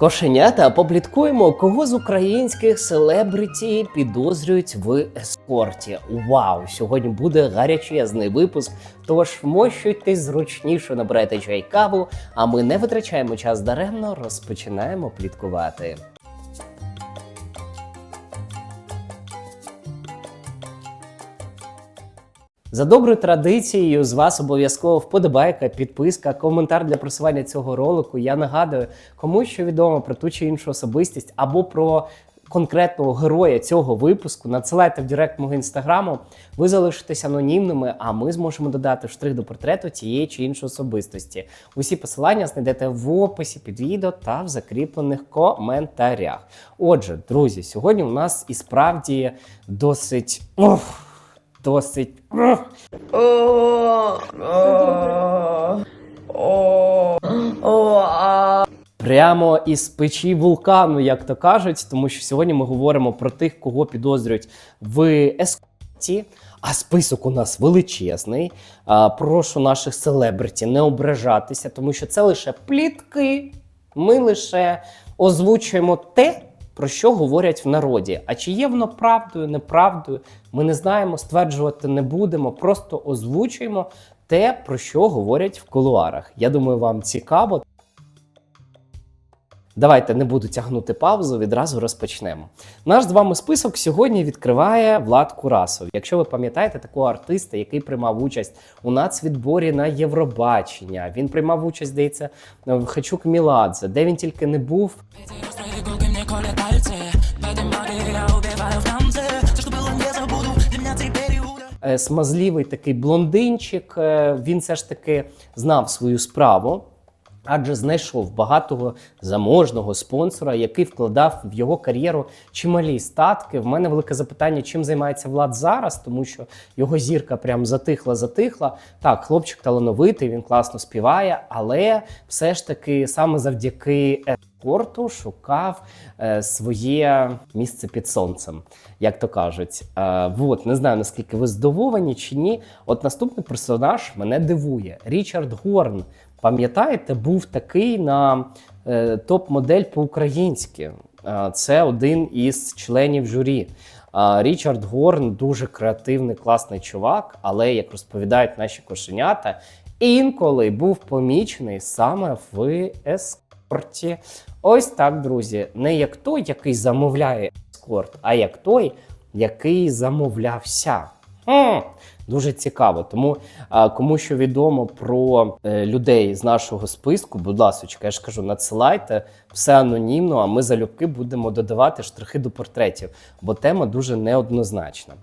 Кошенята попліткуємо, кого з українських селебриті підозрюють в ескорті. Вау! Сьогодні буде гарячезний випуск. Тож вмощуйтесь зручніше, набирайте чай каву, а ми не витрачаємо час даремно, розпочинаємо пліткувати. За доброю традицією, з вас обов'язково вподобайка, підписка, коментар для просування цього ролику. Я нагадую, кому що відомо про ту чи іншу особистість або про конкретного героя цього випуску. Надсилайте в директ мого інстаграму. Ви залишитесь анонімними, а ми зможемо додати штрих до портрету тієї чи іншої особистості. Усі посилання знайдете в описі під відео та в закріплених коментарях. Отже, друзі, сьогодні у нас і справді досить. Ох, досить. Прямо із печі вулкану, як то кажуть, тому що сьогодні ми говоримо про тих, кого підозрюють в ескорті. А список у нас величезний. А, прошу наших селебриті не ображатися, тому що це лише плітки. Ми лише озвучуємо те, про що говорять в народі. А чи є воно правдою, неправдою, ми не знаємо, стверджувати не будемо, просто озвучуємо те, про що говорять в кулуарах. Я думаю, вам цікаво. Давайте не буду тягнути паузу, відразу розпочнемо. Наш з вами список сьогодні відкриває Влад Курасов. Якщо ви пам'ятаєте такого артиста, який приймав участь у нацвідборі на Євробачення, він приймав участь, здається, в Хачук Міладзе, де він тільки не був. Смазливий такий блондинчик. е, Він все ж таки знав свою справу. Адже знайшов багатого заможного спонсора, який вкладав в його кар'єру чималі статки. В мене велике запитання, чим займається влад зараз, тому що його зірка прям затихла, затихла. Так, хлопчик талановитий, він класно співає, але все ж таки саме завдяки ескорту шукав е, своє місце під сонцем, як то кажуть. Е, вот, не знаю наскільки ви здивовані чи ні. От наступний персонаж мене дивує: Річард Горн. Пам'ятаєте, був такий на е, топ-модель по-українськи. Е, це один із членів журі. Е, Річард Горн дуже креативний, класний чувак, але як розповідають наші кошенята, інколи був помічений саме в ескорті. Ось так, друзі. Не як той, який замовляє ескорт, а як той, який замовлявся. Хм, дуже цікаво. Тому а, кому що відомо про е, людей з нашого списку, будь ласка, я ж кажу, надсилайте все анонімно, а ми залюбки будемо додавати штрихи до портретів, бо тема дуже неоднозначна.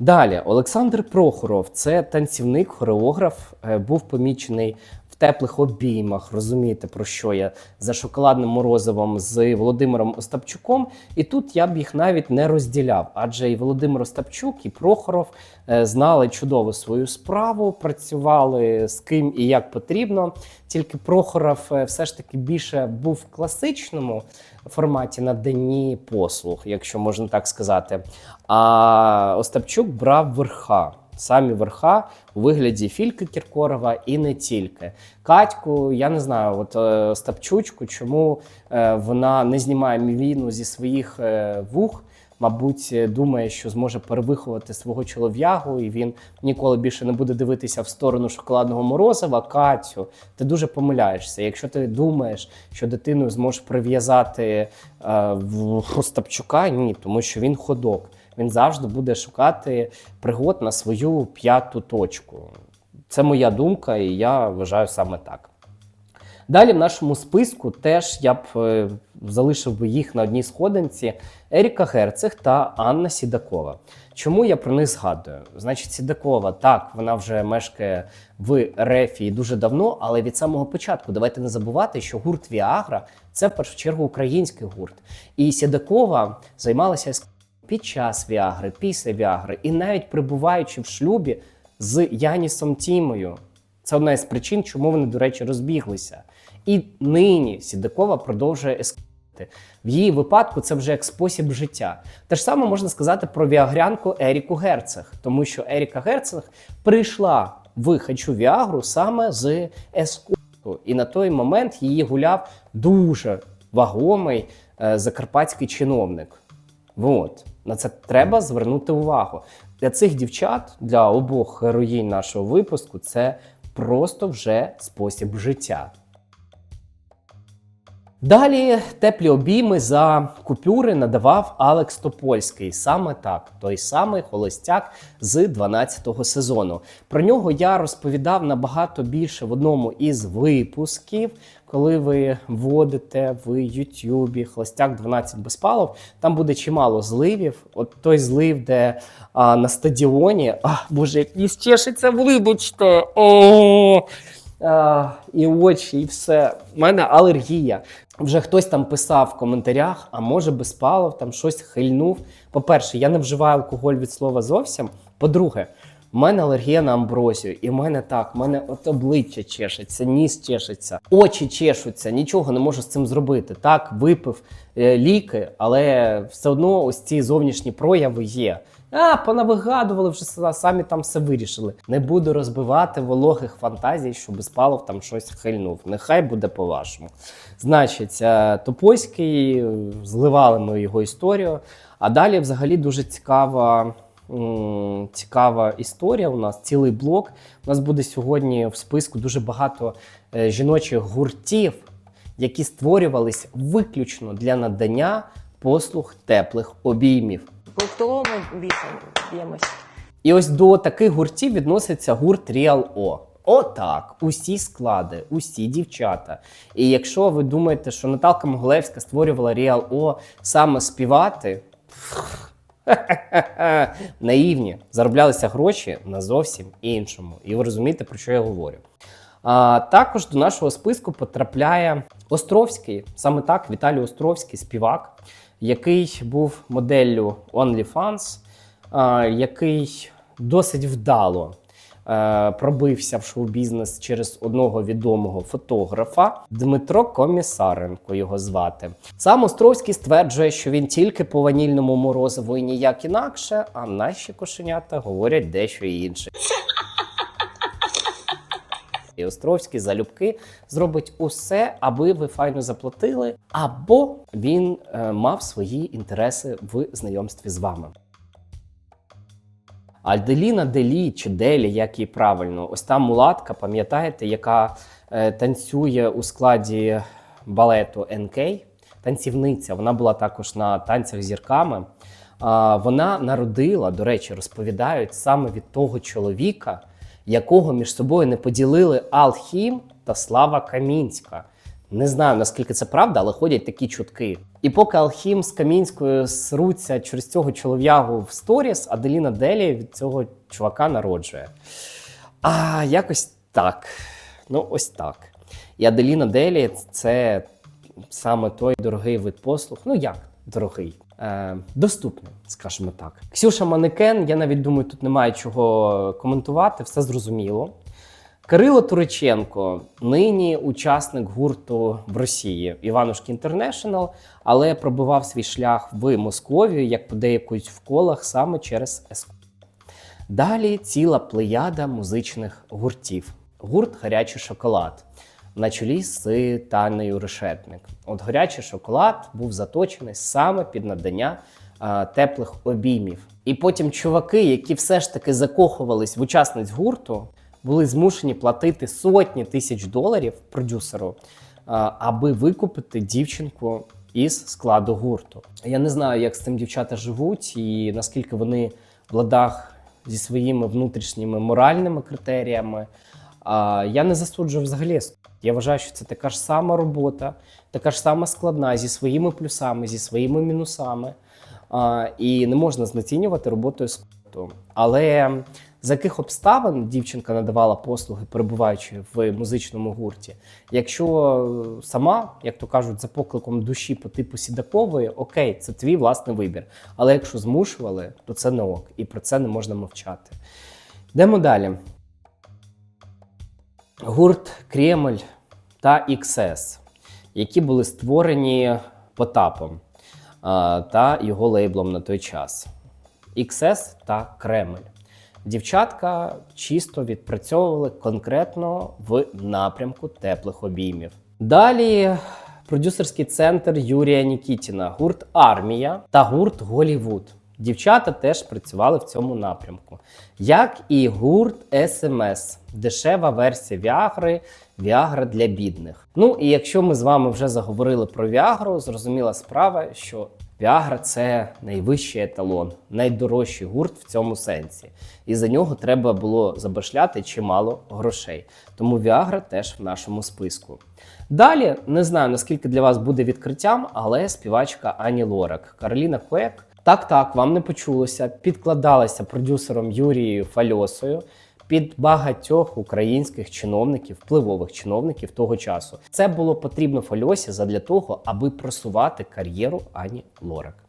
Далі, Олександр Прохоров, це танцівник, хореограф, е, був помічений теплих обіймах. Розумієте, про що я за шоколадним морозивом з Володимиром Остапчуком. І тут я б їх навіть не розділяв, адже і Володимир Остапчук, і Прохоров е, знали чудово свою справу, працювали з ким і як потрібно. Тільки Прохоров е, все ж таки більше був в класичному форматі наданні послуг, якщо можна так сказати. А Остапчук брав верха. Самі верха у вигляді Фільки Кіркорова і не тільки. Катьку, я не знаю, от е, Остапчучку, чому е, вона не знімає мівіну зі своїх е, вух. Мабуть, думає, що зможе перевиховати свого чолов'ягу, і він ніколи більше не буде дивитися в сторону шоколадного морозива. Катю, ти дуже помиляєшся. Якщо ти думаєш, що дитину зможеш прив'язати е, в Остапчука, ні, тому що він ходок. Він завжди буде шукати пригод на свою п'яту точку. Це моя думка, і я вважаю саме так. Далі в нашому списку теж я б е, залишив би їх на одній сходинці Еріка Герцег та Анна Сідакова. Чому я про них згадую? Значить, Сідакова, так, вона вже мешкає в Рефії дуже давно, але від самого початку давайте не забувати, що гурт Віагра це в першу чергу український гурт. І Сідакова займалася під час Віагри, після Віагри, і навіть перебуваючи в шлюбі з Янісом Тімою. Це одна із причин, чому вони, до речі, розбіглися. І нині Сідакова продовжує ескорти. В її випадку це вже як спосіб життя. Те ж саме можна сказати про віагрянку Еріку Герцег, тому що Еріка Герцег прийшла в Хачу Віагру саме з ескорту. І на той момент її гуляв дуже вагомий е, закарпатський чиновник. От. На це треба звернути увагу. Для цих дівчат, для обох героїнь нашого випуску, це просто вже спосіб життя. Далі теплі обійми за купюри надавав Алекс Топольський. Саме так, той самий холостяк з 12-го сезону. Про нього я розповідав набагато більше в одному із випусків, коли ви вводите в Ютубі холостяк 12 безпалов. Там буде чимало зливів. От той злив, де а, на стадіоні. А, боже, як ніс чешеться, вибачте. О! А, і очі, і все. У мене алергія. Вже хтось там писав в коментарях, а може безпалов, там щось хильнув. По-перше, я не вживаю алкоголь від слова зовсім. По-друге, в мене алергія на амброзію, і в мене так, в мене от обличчя чешеться, ніс чешеться, очі чешуться, нічого не можу з цим зробити. Так, випив е, ліки, але все одно ось ці зовнішні прояви є. А, понавигадували вже самі там все вирішили. Не буду розбивати вологих фантазій, що безпалов там щось хильнув. Нехай буде по-вашому. Значить, е, Топольський, е, зливали ми його історію. А далі, взагалі, дуже цікава. Цікава історія. У нас цілий блок. У нас буде сьогодні в списку дуже багато е, жіночих гуртів, які створювались виключно для надання послуг теплих обіймів. Столу ми бісом б'ємось. І ось до таких гуртів відноситься гурт Real O. Отак, усі склади, усі дівчата. І якщо ви думаєте, що Наталка Могилевська створювала Real O саме співати, наївні, зароблялися гроші на зовсім іншому. І ви розумієте, про що я говорю. А, також до нашого списку потрапляє Островський, саме так, Віталій Островський, співак, який був моделлю OnlyFans, який досить вдало пробився в шоу-бізнес через одного відомого фотографа Дмитро Комісаренко його звати. Сам Островський стверджує, що він тільки по ванільному морозиву і ніяк інакше, а наші кошенята говорять дещо інше. І Островський залюбки зробить усе, аби ви файно заплатили, або він е, мав свої інтереси в знайомстві з вами. Альделіна Делі чи Делі, як її правильно, ось та мулатка, пам'ятаєте, яка е, танцює у складі балету НК, танцівниця. Вона була також на танцях зірками. А, вона народила, до речі, розповідають саме від того чоловіка, якого між собою не поділили Алхім та Слава Камінська. Не знаю наскільки це правда, але ходять такі чутки. І поки Алхім з Камінською сруться через цього чолов'ягу в сторіс, Аделіна Делі від цього чувака народжує. А якось так. Ну, ось так. І Аделіна Делі це саме той дорогий вид послуг. Ну як дорогий? Е, доступний, скажімо так. Ксюша Манекен, я навіть думаю, тут немає чого коментувати, все зрозуміло. Кирило Туриченко нині учасник гурту в Росії Іванушки Інтернешнл, але пробивав свій шлях в Московію, як подейкують в колах саме через СК. Далі ціла плеяда музичних гуртів. Гурт Гарячий шоколад на чолі з Танею Решетник. От гарячий шоколад був заточений саме під надання а, теплих обіймів. І потім чуваки, які все ж таки закохувались в учасниць гурту, були змушені платити сотні тисяч доларів продюсеру, аби викупити дівчинку із складу гурту. Я не знаю, як з цим дівчата живуть, і наскільки вони в ладах зі своїми внутрішніми моральними критеріями. Я не засуджую взагалі. Я вважаю, що це така ж сама робота, така ж сама складна зі своїми плюсами, зі своїми мінусами. І не можна знецінювати роботою складу. Але за яких обставин дівчинка надавала послуги, перебуваючи в музичному гурті? Якщо сама, як то кажуть, за покликом душі по типу Сідакової, окей, це твій власний вибір. Але якщо змушували, то це не ок, і про це не можна мовчати. Йдемо далі. Гурт Кремль та XS, які були створені Потапом та його лейблом на той час. XS та Кремль. Дівчатка чисто відпрацьовували конкретно в напрямку теплих обіймів. Далі продюсерський центр Юрія Нікітіна, гурт Армія та гурт Голівуд. Дівчата теж працювали в цьому напрямку, як і гурт СМС, дешева версія Віагри, Віагра для бідних. Ну і якщо ми з вами вже заговорили про Віагру, зрозуміла справа, що Віагра це найвищий еталон, найдорожчий гурт в цьому сенсі. І за нього треба було забашляти чимало грошей. Тому Віагра теж в нашому списку. Далі не знаю наскільки для вас буде відкриттям, але співачка Ані Лорак, Кароліна Куек. Так, так, вам не почулося. Підкладалася продюсером Юрією Фальосою під багатьох українських чиновників, впливових чиновників того часу. Це було потрібно Фальосі задля того, аби просувати кар'єру Ані Лорак.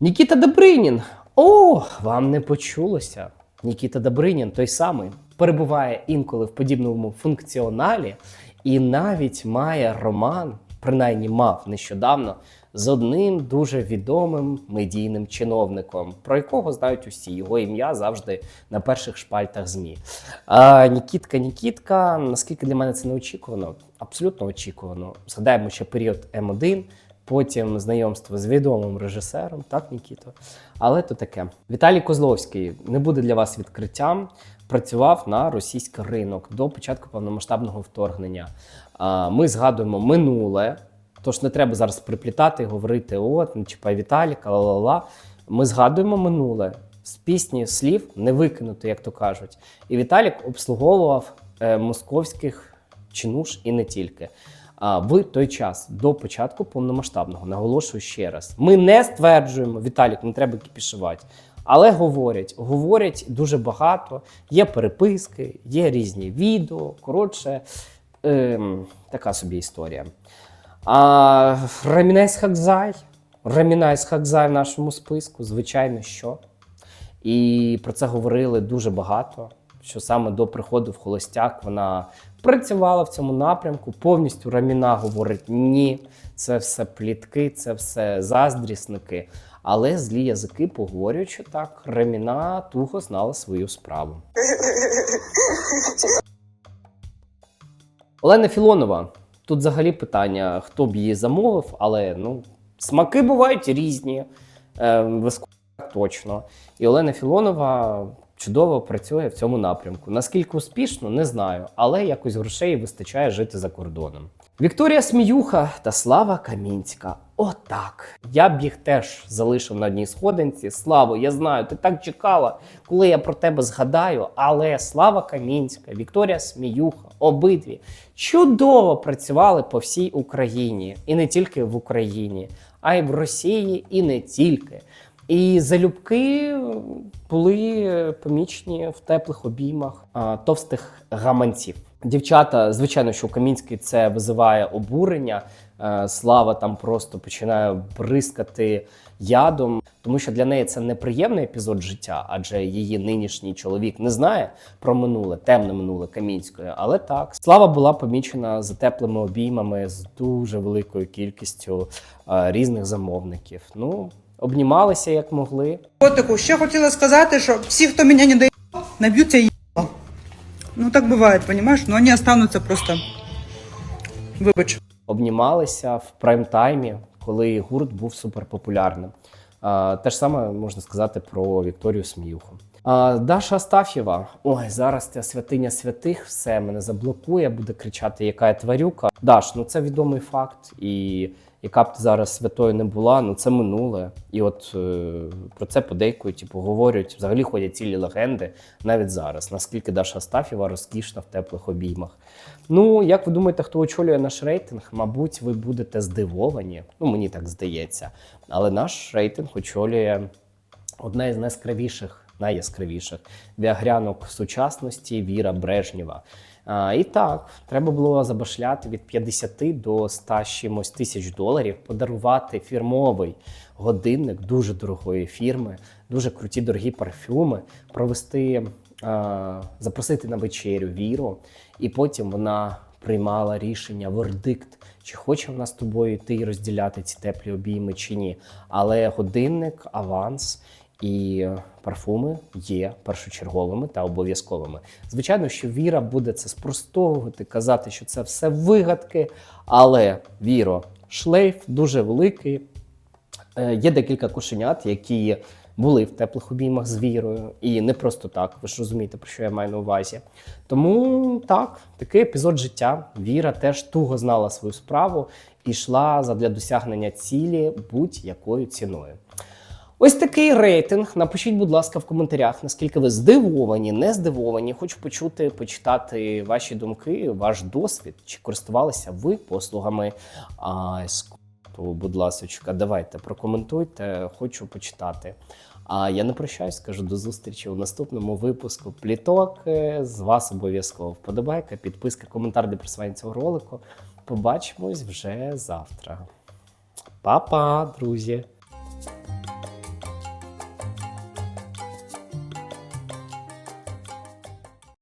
Нікіта Добринін. О, вам не почулося. Нікіта Добринін, той самий, перебуває інколи в подібному функціоналі і навіть має роман, принаймні мав нещодавно, з одним дуже відомим медійним чиновником, про якого знають усі. Його ім'я завжди на перших шпальтах ЗМІ. А, Нікітка, Нікітка, наскільки для мене це неочікувано? Абсолютно очікувано. Згадаємо ще період М1, потім знайомство з відомим режисером, так, Нікіто? Але то таке. Віталій Козловський не буде для вас відкриттям. Працював на російський ринок до початку повномасштабного вторгнення. Ми згадуємо минуле, тож не треба зараз приплітати і говорити: от, не чіпай Віталіка, ла-ла-ла. Ми згадуємо минуле. З пісні слів не викинути, як то кажуть. І Віталік обслуговував е, московських чинуш і не тільки. А в той час до початку повномасштабного наголошую ще раз: ми не стверджуємо, Віталік, не треба кіпішувати. Але говорять, говорять дуже багато. Є переписки, є різні відео. Коротше, ем, така собі історія. А Рамінайс Хакзай. Рамінайс Хакзай в нашому списку, звичайно, що. І про це говорили дуже багато. Що саме до приходу в холостяк вона працювала в цьому напрямку. Повністю Раміна говорить: ні, це все плітки, це все заздрісники. Але злі язики поговорюють, що так, Раміна туго знала свою справу. Олена Філонова. Тут взагалі питання, хто б її замовив, але ну, смаки бувають різні. Е, виску- точно. І Олена Філонова чудово працює в цьому напрямку. Наскільки успішно, не знаю, але якось грошей вистачає жити за кордоном. Вікторія Сміюха та Слава Камінська. Отак. Я б їх теж залишив на одній сходинці. Славо, я знаю, ти так чекала, коли я про тебе згадаю. Але Слава Камінська, Вікторія Сміюха, обидві чудово працювали по всій Україні, і не тільки в Україні, а й в Росії, і не тільки. І залюбки були помічені в теплих обіймах товстих гаманців. Дівчата, звичайно, що у Камінській це визиває обурення. Е, Слава там просто починає бризкати ядом, тому що для неї це неприємний епізод життя, адже її нинішній чоловік не знає про минуле, темне минуле Камінської. Але так, слава була помічена за теплими обіймами з дуже великою кількістю е, різних замовників. Ну, обнімалися як могли. Котику, ще хотіла сказати, що всі, хто мене не доїбав, наб'ються їбало. Ну так буває, понимаешь? Но вони остануться просто. Вибач. обнімалися в прайм-таймі, коли гурт був суперпопулярним. Те ж саме можна сказати про Вікторію Сміюху. А, Даша Астаф'єва. Ой, зараз ця святиня святих, все мене заблокує, буде кричати, яка я тварюка. Даш, ну це відомий факт. І яка б зараз святою не була, ну це минуле. І от е, про це подейкують і поговорюють. Взагалі ходять цілі легенди навіть зараз. Наскільки Даша Астаф'єва розкішна в теплих обіймах. Ну, як ви думаєте, хто очолює наш рейтинг? Мабуть, ви будете здивовані. Ну, мені так здається. Але наш рейтинг очолює одна із найяскравіших, найяскравіших віагрянок сучасності Віра Брежнєва. А, і так, треба було забашляти від 50 до 100 чимось тисяч доларів, подарувати фірмовий годинник дуже дорогої фірми, дуже круті дорогі парфюми, провести, а, запросити на вечерю Віру, і потім вона приймала рішення, вердикт, чи хоче вона з тобою йти і розділяти ці теплі обійми, чи ні. Але годинник, аванс І парфуми є першочерговими та обов'язковими. Звичайно, що Віра буде це спростовувати, казати, що це все вигадки, але Віро, шлейф дуже великий. Е, Є декілька кошенят, які були в теплих обіймах з вірою, і не просто так. Ви ж розумієте, про що я маю на увазі. Тому так, такий епізод життя. Віра теж туго знала свою справу і йшла задля досягнення цілі будь-якою ціною. Ось такий рейтинг. Напишіть, будь ласка, в коментарях, наскільки ви здивовані, не здивовані. Хочу почути, почитати ваші думки, ваш досвід. Чи користувалися ви послугами? То, будь ласка, давайте прокоментуйте, хочу почитати. А я не прощаюсь, скажу до зустрічі у наступному випуску. Пліток е, з вас обов'язково вподобайка, підписка, коментар для просування цього ролику. Побачимось вже завтра. Па-па, друзі!